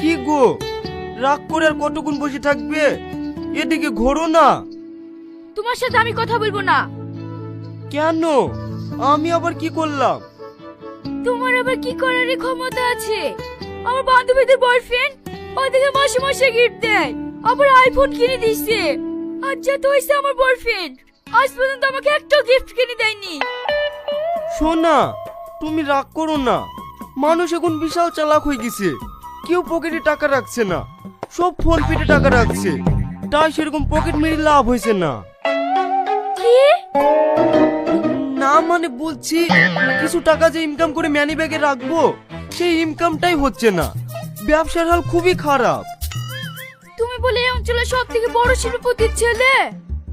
কি গো? রাগ করে আর কতক্ষণ বসে থাকবে? এদিকে ঘোরো না। তোমার সাথে আমি কথা বলব না। কেন? আমি আবার কি করলাম? তোমার আবার কি করারই ক্ষমতা আছে? আমার বান্ধবীদের বয়ফ্রেন্ড ওদেরকে মাসে মাসে গিফট দেয়। আবার আইফোন কিনে দিছে। আর যা তো হয়েছে আমার বয়ফ্রেন্ড আজ পর্যন্ত আমাকে একটা গিফট কিনে দেয়নি। শোনা তুমি রাগ করো না। মানুষ এখন বিশাল চালাক হয়ে গেছে। কেউ পকেটে টাকা রাখছে না। সব ফোন পেটে টাকা রাখছে। তাই সেরকম পকেট মেরে লাভ হয়েছে না। কি? না মানে বলছি কিছু টাকা যে ইনকাম করে ম্যানি ব্যাগে রাখব সেই ইনকামটাই হচ্ছে না। ব্যবসার হাল খুবই খারাপ। তুমি বলে এই অঞ্চলের সব থেকে বড় শিল্পপতির ছেলে?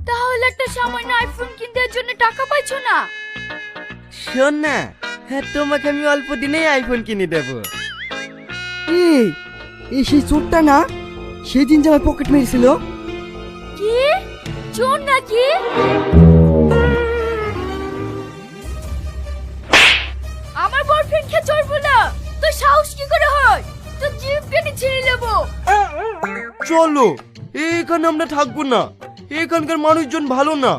তাহলে একটা সামান্য আইফোন কিনতে জন্য টাকা পাইছো না? শোন না হ্যাঁ তোমাকে আমি অল্প দিনেই আইফোন কিনে দেবো। এই এই সেই চোরটা না সেদিন যে আমার পকেট মেরেছিল। কি? চোর নাকি? আমার বয়ফ্রেন্ডকে চোর বলা তোর সাহস কি করে হয়? তোর জিপ টেনে ছিঁড়ে নেব। চলো এখানে আমরা থাকব না। এখানকার মানুষজন ভালো না।